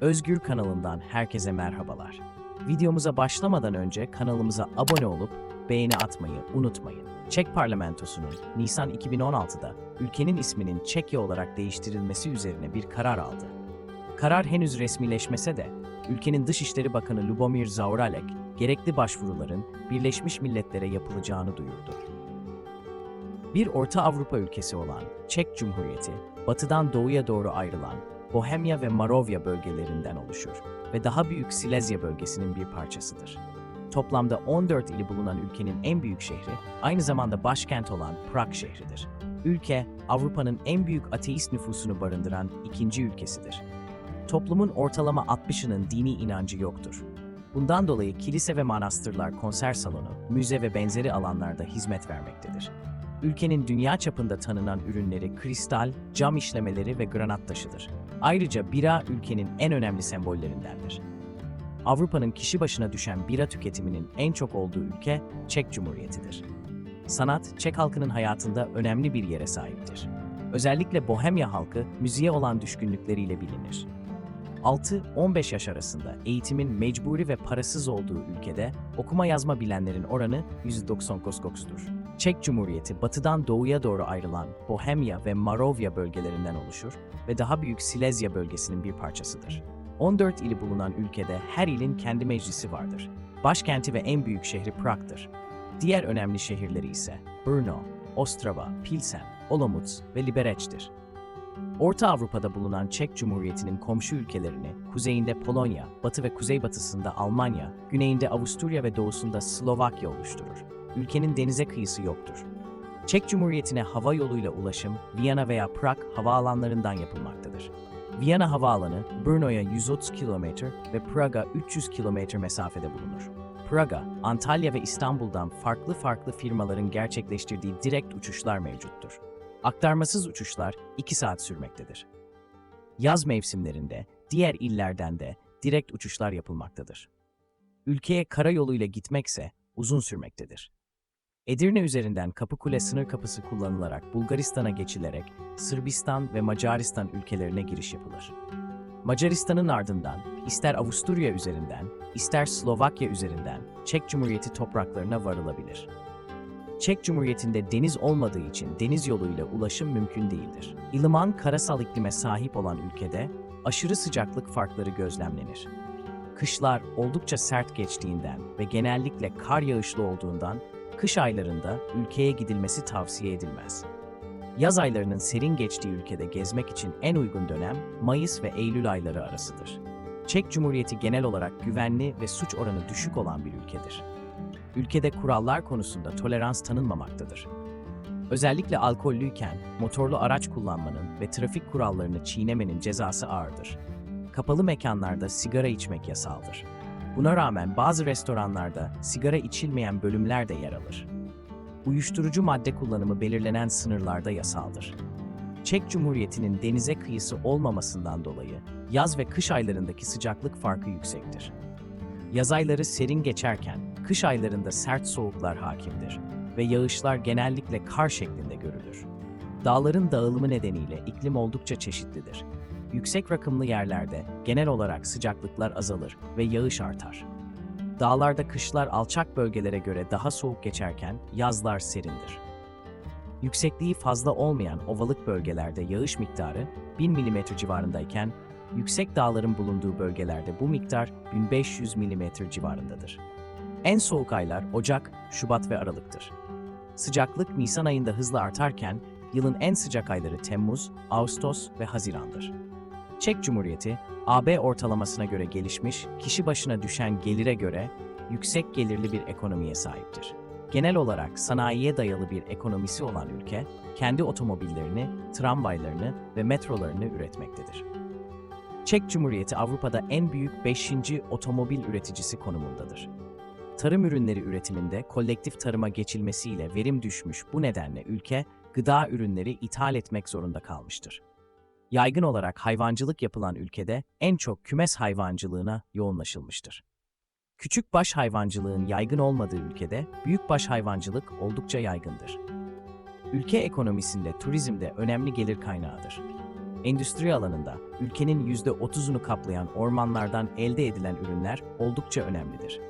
Özgür kanalından herkese merhabalar. Videomuza başlamadan önce kanalımıza abone olup beğeni atmayı unutmayın. Çek parlamentosunun Nisan 2016'da ülkenin isminin Çekya olarak değiştirilmesi üzerine bir karar aldı. Karar henüz resmileşmese de ülkenin Dışişleri Bakanı Lubomir Zaoralek gerekli başvuruların Birleşmiş Milletler'e yapılacağını duyurdu. Bir Orta Avrupa ülkesi olan Çek Cumhuriyeti, batıdan doğuya doğru ayrılan Bohemya ve Moravya bölgelerinden oluşur ve daha büyük Silezya bölgesinin bir parçasıdır. Toplamda 14 ili bulunan ülkenin en büyük şehri, aynı zamanda başkent olan Prag şehridir. Ülke, Avrupa'nın en büyük ateist nüfusunu barındıran ikinci ülkesidir. Toplumun ortalama 60'ının dini inancı yoktur. Bundan dolayı kilise ve manastırlar konser salonu, müze ve benzeri alanlarda hizmet vermektedir. Ülkenin dünya çapında tanınan ürünleri kristal, cam işlemeleri ve granat taşıdır. Ayrıca bira ülkenin en önemli sembollerindendir. Avrupa'nın kişi başına düşen bira tüketiminin en çok olduğu ülke Çek Cumhuriyeti'dir. Sanat, Çek halkının hayatında önemli bir yere sahiptir. Özellikle Bohemya halkı müziğe olan düşkünlükleriyle bilinir. 6-15 yaş arasında eğitimin mecburi ve parasız olduğu ülkede okuma yazma bilenlerin oranı %99'dur. Çek Cumhuriyeti batıdan doğuya doğru ayrılan Bohemya ve Moravya bölgelerinden oluşur ve daha büyük Silezya bölgesinin bir parçasıdır. 14 ili bulunan ülkede her ilin kendi meclisi vardır. Başkenti ve en büyük şehri Prag'dır. Diğer önemli şehirleri ise Brno, Ostrava, Pilsen, Olomouc ve Liberec'tir. Orta Avrupa'da bulunan Çek Cumhuriyeti'nin komşu ülkelerini, kuzeyinde Polonya, batı ve kuzeybatısında Almanya, güneyinde Avusturya ve doğusunda Slovakya oluşturur. Ülkenin denize kıyısı yoktur. Çek Cumhuriyeti'ne hava yoluyla ulaşım, Viyana veya Prag havaalanlarından yapılmaktadır. Viyana Havaalanı, Brno'ya 130 km ve Praga 300 km mesafede bulunur. Praga, Antalya ve İstanbul'dan farklı farklı firmaların gerçekleştirdiği direkt uçuşlar mevcuttur. Aktarmasız uçuşlar 2 saat sürmektedir. Yaz mevsimlerinde diğer illerden de direkt uçuşlar yapılmaktadır. Ülkeye karayoluyla gitmekse uzun sürmektedir. Edirne üzerinden Kapıkule sınır kapısı kullanılarak Bulgaristan'a geçilerek Sırbistan ve Macaristan ülkelerine giriş yapılır. Macaristan'ın ardından ister Avusturya üzerinden, ister Slovakya üzerinden Çek Cumhuriyeti topraklarına varılabilir. Çek Cumhuriyeti'nde deniz olmadığı için deniz yoluyla ulaşım mümkün değildir. İlıman karasal iklime sahip olan ülkede aşırı sıcaklık farkları gözlemlenir. Kışlar oldukça sert geçtiğinden ve genellikle kar yağışlı olduğundan kış aylarında ülkeye gidilmesi tavsiye edilmez. Yaz aylarının serin geçtiği ülkede gezmek için en uygun dönem Mayıs ve Eylül ayları arasıdır. Çek Cumhuriyeti genel olarak güvenli ve suç oranı düşük olan bir ülkedir. Ülkede kurallar konusunda tolerans tanınmamaktadır. Özellikle alkollüyken motorlu araç kullanmanın ve trafik kurallarını çiğnemenin cezası ağırdır. Kapalı mekanlarda sigara içmek yasaldır. Buna rağmen bazı restoranlarda sigara içilmeyen bölümler de yer alır. Uyuşturucu madde kullanımı belirlenen sınırlarda yasaldır. Çek Cumhuriyeti'nin denize kıyısı olmamasından dolayı yaz ve kış aylarındaki sıcaklık farkı yüksektir. Yaz ayları serin geçerken kış aylarında sert soğuklar hakimdir ve yağışlar genellikle kar şeklinde görülür. Dağların dağılımı nedeniyle iklim oldukça çeşitlidir. Yüksek rakımlı yerlerde genel olarak sıcaklıklar azalır ve yağış artar. Dağlarda kışlar alçak bölgelere göre daha soğuk geçerken yazlar serindir. Yüksekliği fazla olmayan ovalık bölgelerde yağış miktarı 1000 mm civarındayken yüksek dağların bulunduğu bölgelerde bu miktar 1500 mm civarındadır. En soğuk aylar Ocak, Şubat ve Aralık'tır. Sıcaklık Nisan ayında hızla artarken yılın en sıcak ayları Temmuz, Ağustos ve Haziran'dır. Çek Cumhuriyeti, AB ortalamasına göre gelişmiş, kişi başına düşen gelire göre yüksek gelirli bir ekonomiye sahiptir. Genel olarak sanayiye dayalı bir ekonomisi olan ülke, kendi otomobillerini, tramvaylarını ve metrolarını üretmektedir. Çek Cumhuriyeti Avrupa'da en büyük 5. otomobil üreticisi konumundadır. Tarım ürünleri üretiminde kolektif tarıma geçilmesiyle verim düşmüş bu nedenle ülke gıda ürünleri ithal etmek zorunda kalmıştır. Yaygın olarak hayvancılık yapılan ülkede en çok kümes hayvancılığına yoğunlaşılmıştır. Küçükbaş hayvancılığın yaygın olmadığı ülkede büyükbaş hayvancılık oldukça yaygındır. Ülke ekonomisinde turizm de önemli gelir kaynağıdır. Endüstri alanında ülkenin %30'unu kaplayan ormanlardan elde edilen ürünler oldukça önemlidir.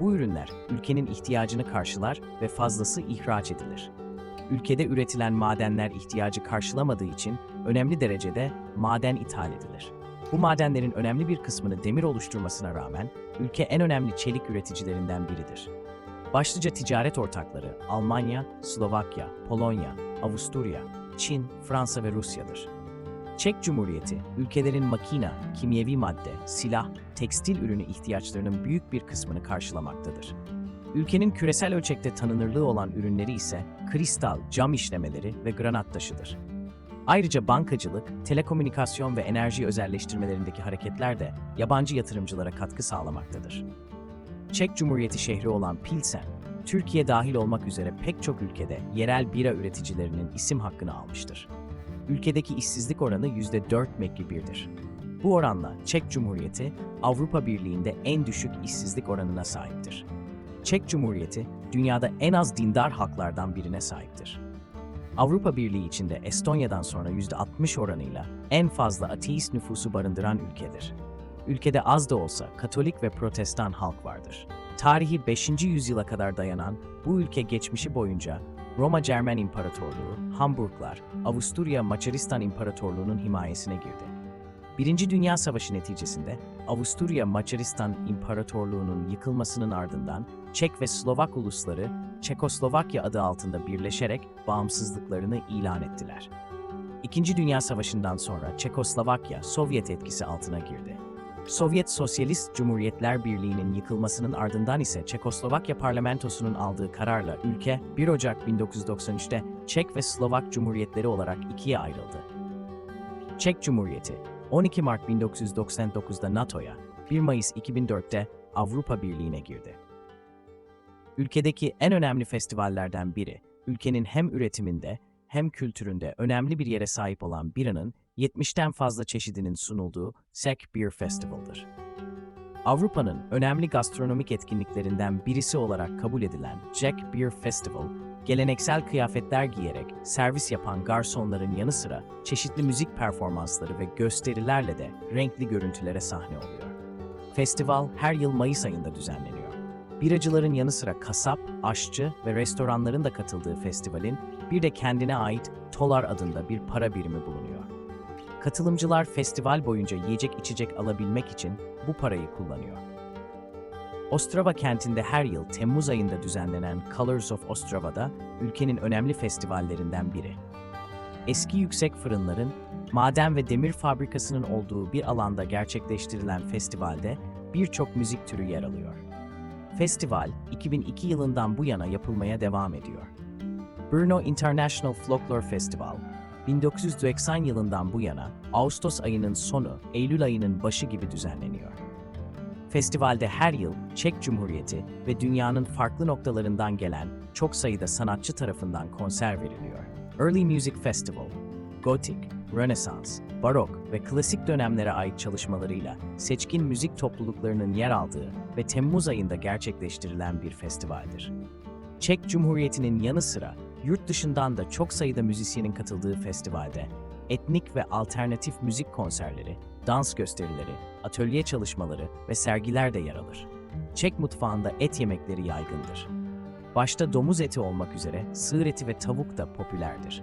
Bu ürünler ülkenin ihtiyacını karşılar ve fazlası ihraç edilir. Ülkede üretilen madenler ihtiyacı karşılamadığı için önemli derecede maden ithal edilir. Bu madenlerin önemli bir kısmını demir oluşturmasına rağmen ülke en önemli çelik üreticilerinden biridir. Başlıca ticaret ortakları Almanya, Slovakya, Polonya, Avusturya, Çin, Fransa ve Rusya'dır. Çek Cumhuriyeti, ülkelerin makina, kimyevi madde, silah, tekstil ürünü ihtiyaçlarının büyük bir kısmını karşılamaktadır. Ülkenin küresel ölçekte tanınırlığı olan ürünleri ise kristal, cam işlemeleri ve granat taşıdır. Ayrıca bankacılık, telekomünikasyon ve enerji özelleştirmelerindeki hareketler de yabancı yatırımcılara katkı sağlamaktadır. Çek Cumhuriyeti şehri olan Pilsen, Türkiye dahil olmak üzere pek çok ülkede yerel bira üreticilerinin isim hakkını almıştır. Ülkedeki işsizlik oranı %4,1'dir. Bu oranla Çek Cumhuriyeti, Avrupa Birliği'nde en düşük işsizlik oranına sahiptir. Çek Cumhuriyeti, dünyada en az dindar halklardan birine sahiptir. Avrupa Birliği içinde Estonya'dan sonra %60 oranıyla en fazla ateist nüfusu barındıran ülkedir. Ülkede az da olsa Katolik ve Protestan halk vardır. Tarihi 5. yüzyıla kadar dayanan bu ülke geçmişi boyunca Roma Cermen İmparatorluğu, Hamburglar, Avusturya Macaristan İmparatorluğu'nun himayesine girdi. Birinci Dünya Savaşı neticesinde Avusturya Macaristan İmparatorluğu'nun yıkılmasının ardından Çek ve Slovak ulusları Çekoslovakya adı altında birleşerek bağımsızlıklarını ilan ettiler. İkinci Dünya Savaşı'ndan sonra Çekoslovakya Sovyet etkisi altına girdi. Sovyet Sosyalist Cumhuriyetler Birliği'nin yıkılmasının ardından ise Çekoslovakya parlamentosunun aldığı kararla ülke 1 Ocak 1993'te Çek ve Slovak Cumhuriyetleri olarak ikiye ayrıldı. Çek Cumhuriyeti 12 Mart 1999'da NATO'ya, 1 Mayıs 2004'te Avrupa Birliği'ne girdi. Ülkedeki en önemli festivallerden biri, ülkenin hem üretiminde hem kültüründe önemli bir yere sahip olan biranın 70'ten fazla çeşidinin sunulduğu Sek Beer Festival'dır. Avrupa'nın önemli gastronomik etkinliklerinden birisi olarak kabul edilen Jack Beer Festival, geleneksel kıyafetler giyerek servis yapan garsonların yanı sıra çeşitli müzik performansları ve gösterilerle de renkli görüntülere sahne oluyor. Festival her yıl Mayıs ayında düzenleniyor. Biracıların yanı sıra kasap, aşçı ve restoranların da katıldığı festivalin bir de kendine ait Tolar adında bir para birimi bulunuyor. Katılımcılar festival boyunca yiyecek içecek alabilmek için bu parayı kullanıyor. Ostrava kentinde her yıl Temmuz ayında düzenlenen Colors of Ostrava'da ülkenin önemli festivallerinden biri. Eski yüksek fırınların, maden ve demir fabrikasının olduğu bir alanda gerçekleştirilen festivalde birçok müzik türü yer alıyor. Festival 2002 yılından bu yana yapılmaya devam ediyor. Brno International Folklore Festival, 1990 yılından bu yana Ağustos ayının sonu, Eylül ayının başı gibi düzenleniyor. Festivalde her yıl Çek Cumhuriyeti ve dünyanın farklı noktalarından gelen çok sayıda sanatçı tarafından konser veriliyor. Early Music Festival, Gotik, Rönesans, Barok ve klasik dönemlere ait çalışmalarıyla seçkin müzik topluluklarının yer aldığı ve Temmuz ayında gerçekleştirilen bir festivaldir. Çek Cumhuriyeti'nin yanı sıra yurt dışından da çok sayıda müzisyenin katıldığı festivalde etnik ve alternatif müzik konserleri, dans gösterileri, atölye çalışmaları ve sergiler de yer alır. Çek mutfağında et yemekleri yaygındır. Başta domuz eti olmak üzere sığır eti ve tavuk da popülerdir.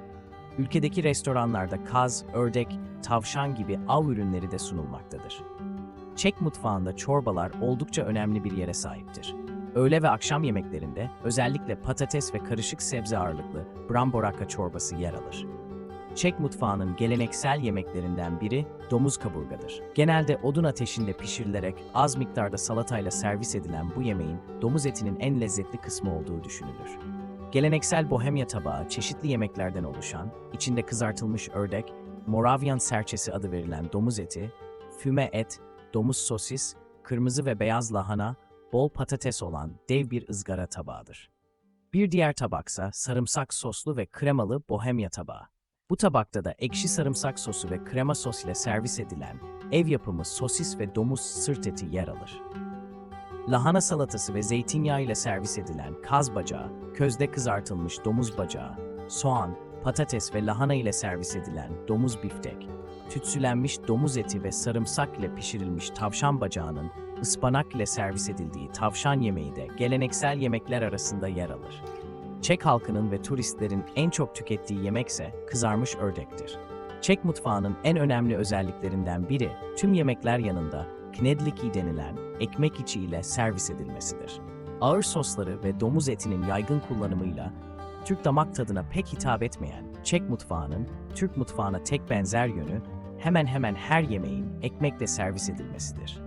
Ülkedeki restoranlarda kaz, ördek, tavşan gibi av ürünleri de sunulmaktadır. Çek mutfağında çorbalar oldukça önemli bir yere sahiptir. Öğle ve akşam yemeklerinde özellikle patates ve karışık sebze ağırlıklı bramboraka çorbası yer alır. Çek mutfağının geleneksel yemeklerinden biri domuz kaburgadır. Genelde odun ateşinde pişirilerek az miktarda salatayla servis edilen bu yemeğin domuz etinin en lezzetli kısmı olduğu düşünülür. Geleneksel Bohemya tabağı çeşitli yemeklerden oluşan, içinde kızartılmış ördek, Moravian serçesi adı verilen domuz eti, füme et, domuz sosis, kırmızı ve beyaz lahana, bol patates olan dev bir ızgara tabağıdır. Bir diğer tabaksa sarımsak soslu ve kremalı Bohemya tabağı. Bu tabakta da ekşi sarımsak sosu ve krema sos ile servis edilen ev yapımı sosis ve domuz sırt eti yer alır. Lahana salatası ve zeytinyağı ile servis edilen kaz bacağı, közde kızartılmış domuz bacağı, soğan, patates ve lahana ile servis edilen domuz biftek, tütsülenmiş domuz eti ve sarımsak ile pişirilmiş tavşan bacağının ıspanak ile servis edildiği tavşan yemeği de geleneksel yemekler arasında yer alır. Çek halkının ve turistlerin en çok tükettiği yemekse kızarmış ördektir. Çek mutfağının en önemli özelliklerinden biri tüm yemekler yanında knedliki denilen ekmek içi ile servis edilmesidir. Ağır sosları ve domuz etinin yaygın kullanımıyla Türk damak tadına pek hitap etmeyen Çek mutfağının Türk mutfağına tek benzer yönü hemen hemen her yemeğin ekmekle servis edilmesidir.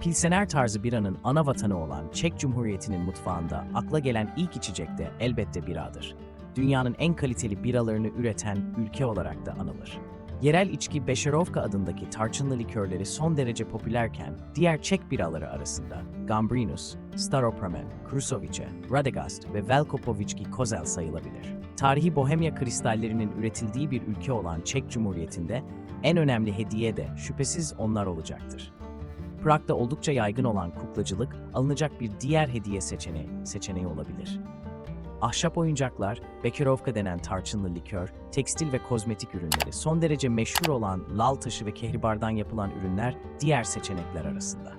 Pilsener tarzı biranın ana vatanı olan Çek Cumhuriyeti'nin mutfağında akla gelen ilk içecek de elbette biradır. Dünyanın en kaliteli biralarını üreten ülke olarak da anılır. Yerel içki Beşerovka adındaki tarçınlı likörleri son derece popülerken diğer Çek biraları arasında Gambrinus, Staropramen, Krusovice, Radegast ve Velkopovicki Kozel sayılabilir. Tarihi Bohemya kristallerinin üretildiği bir ülke olan Çek Cumhuriyeti'nde en önemli hediye de şüphesiz onlar olacaktır. Prag'da oldukça yaygın olan kuklacılık alınacak bir diğer hediye seçeneği, seçeneği olabilir. Ahşap oyuncaklar, Bekerovka denen tarçınlı likör, tekstil ve kozmetik ürünleri, son derece meşhur olan lal taşı ve kehribardan yapılan ürünler diğer seçenekler arasında.